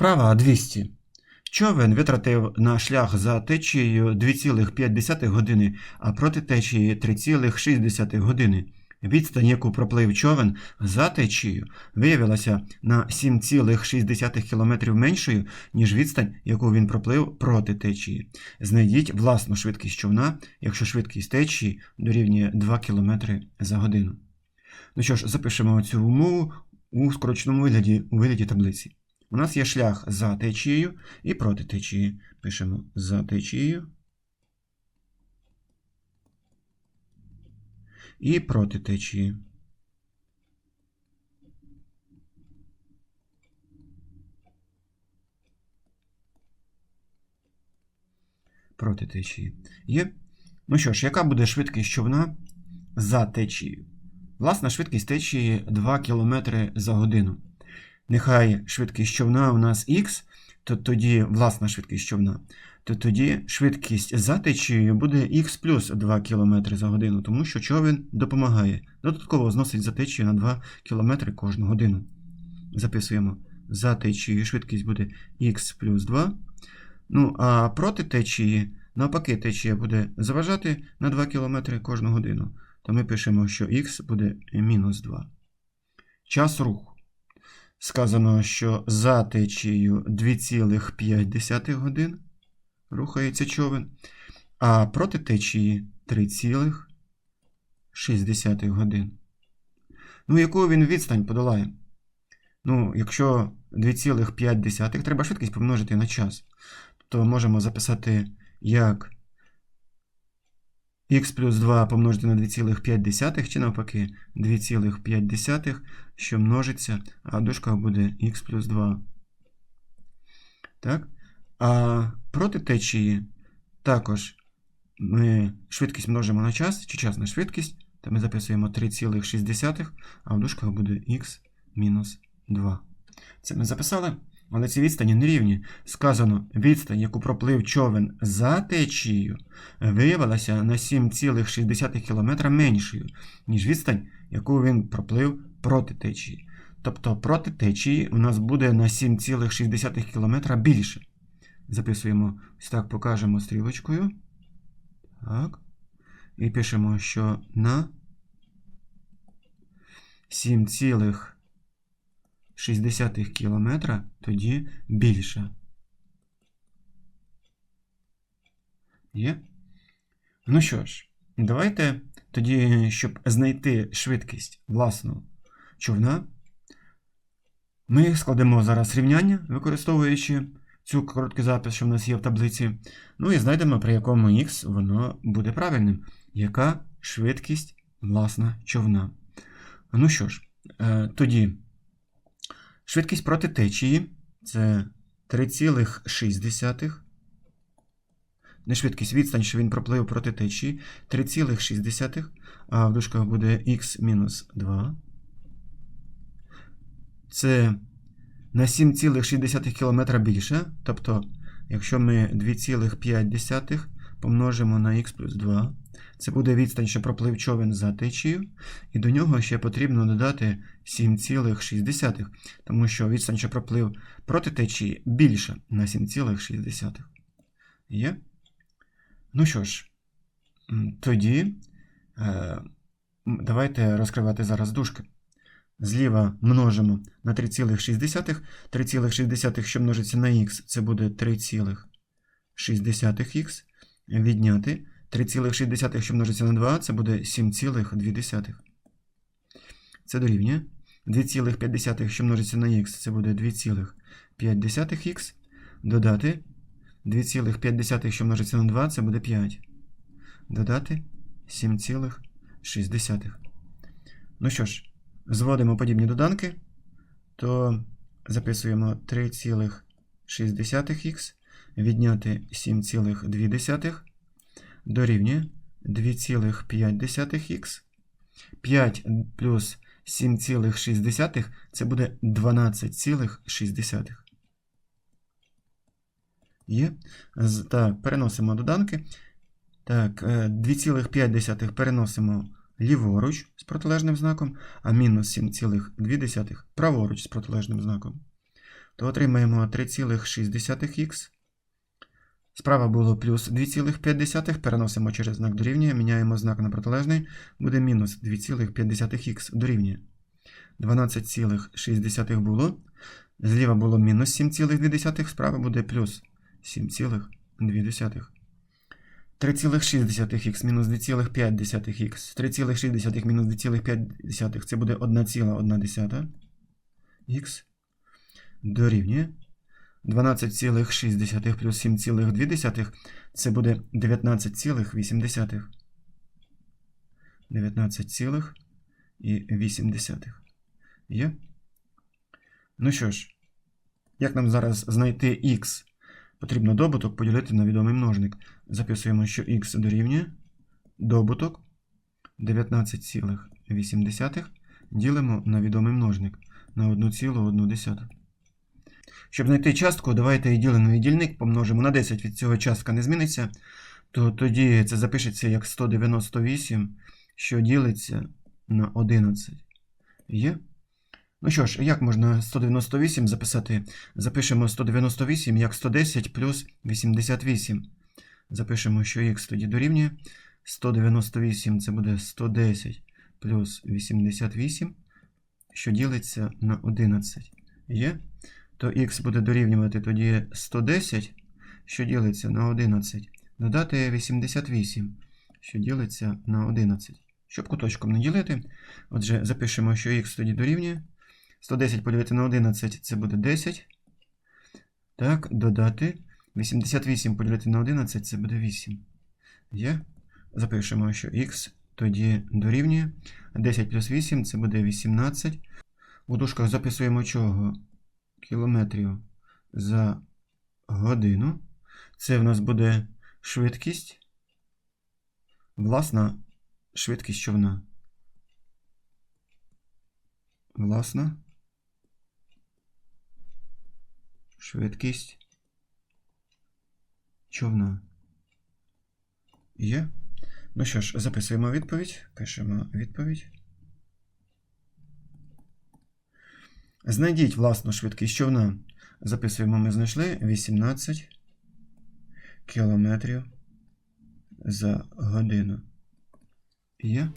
Вправа 200. Човен витратив на шлях за течією 2,5 години, а проти течії 3,6 години. Відстань, яку проплив човен за течією, виявилася на 7,6 км меншою, ніж відстань, яку він проплив проти течії. Знайдіть власну швидкість човна, якщо швидкість течії дорівнює 2 км за годину. Ну що ж, запишемо цю умову у скороченому вигляді, у вигляді таблиці. У нас є шлях за течією і проти течії. Пишемо за течією і проти течії. Проти течії. Є. Ну що ж, яка буде швидкість човна за течією? Власна швидкість течії 2 км за годину. Нехай швидкість човна у нас х, то тоді власна швидкість човна, то тоді швидкість за течією буде х плюс 2 км за годину, тому що човен допомагає. Додатково зносить за течією на 2 км кожну годину. Записуємо за течією швидкість буде х плюс 2. Ну, а проти течії, навпаки, течія буде заважати на 2 км кожну годину. То ми пишемо, що х буде мінус 2. Час руху. Сказано, що за течією 2,5 годин рухається човен, а проти течії 3,6 годин. Ну, яку він відстань подолає? Ну, якщо 2,5 треба швидкість помножити на час, то можемо записати як х плюс 2 помножити на 2,5 чи навпаки 2,5, що множиться, а в дужках буде х плюс 2. Так? А проти течії також ми швидкість множимо на час, чи час на швидкість, то ми записуємо 3,6, а в дужках буде х мінус 2. Це ми записали. Але ці відстані не рівні. Сказано, відстань, яку проплив човен за течією, виявилася на 7,6 км меншою, ніж відстань, яку він проплив проти течії. Тобто проти течії у нас буде на 7,6 км більше. Записуємо, ось так покажемо стрілочкою. Так. І пишемо, що на 7,6 60 кілометра, тоді більше. Є? Ну що ж, давайте тоді, щоб знайти швидкість власного човна, ми складемо зараз рівняння, використовуючи цю короткий запис, що в нас є в таблиці. Ну і знайдемо, при якому х воно буде правильним. Яка швидкість власна човна? Ну що ж, тоді. Швидкість проти течії це 3,6. Не швидкість відстань, що він проплив проти течії 3,6, а в дужках буде х мінус 2. Це на 7,6 км більше. Тобто, якщо ми 2,5 помножимо на х плюс 2, це буде відстань, що проплив човен за течією, і до нього ще потрібно додати 7,6, тому що відстань, що проплив проти течії, більша на 7,6. Є? Ну що ж, тоді е, давайте розкривати зараз дужки. Зліва множимо на 3,6. 3,6, що множиться на х, це буде 3,6х. Відняти 3,6, що множиться на 2, це буде 7,2. Це дорівнює. 2,5, що множиться на х, це буде 2,5х. Додати 2,5, що множиться на 2, це буде 5. Додати 7,6. Ну що ж, зводимо подібні доданки, то записуємо 3,6х, відняти 7,2 дорівнює 2,5х. 5 плюс 7,6 це буде 12,6. Є. Так, переносимо доданки. Так, 2,5 переносимо ліворуч з протилежним знаком, а мінус 7,2 праворуч з протилежним знаком. то отримаємо 3,6х. Справа було плюс 2,5, переносимо через знак дорівнює, міняємо знак на протилежний, буде мінус 2,5х дорівнює. 12,6 було. Зліва було мінус 7,2, справа буде плюс 7,2. 3,6х мінус 2,5х. 3,6 мінус 2,5 це буде 1,1 х дорівнює. 12,6 плюс 7,2 це буде 19,8. 19,8. Є? Ну що ж, як нам зараз знайти х? Потрібно добуток поділити на відомий множник. Записуємо, що х дорівнює добуток 19,8 ділимо на відомий множник на 1,1. Щоб знайти частку, давайте і ділений дільник помножимо на 10. Від цього частка не зміниться, то тоді це запишеться як 198, що ділиться на 11. Є? Ну що ж, як можна 198 записати? Запишемо 198 як 110 плюс 88. Запишемо, що х тоді дорівнює. 198 це буде 110 плюс 88, що ділиться на 11. Є? То х буде дорівнювати тоді 110, що ділиться на 11. Додати 88, що ділиться на 11. Щоб куточком не ділити, отже, запишемо, що х тоді дорівнює. 110 поділити на 11 це буде 10. Так, додати. 88 поділити на 11 це буде 8. Є? Запишемо, що х тоді дорівнює. 10 плюс 8 це буде 18. У дужках записуємо чого? Кілометрів за годину. Це в нас буде швидкість. Власна швидкість човна. Власна. Швидкість човна. Є. Ну що ж, записуємо відповідь. Пишемо відповідь. Знайдіть власну швидкість човна. Записуємо, ми знайшли 18 кілометрів за годину. Є.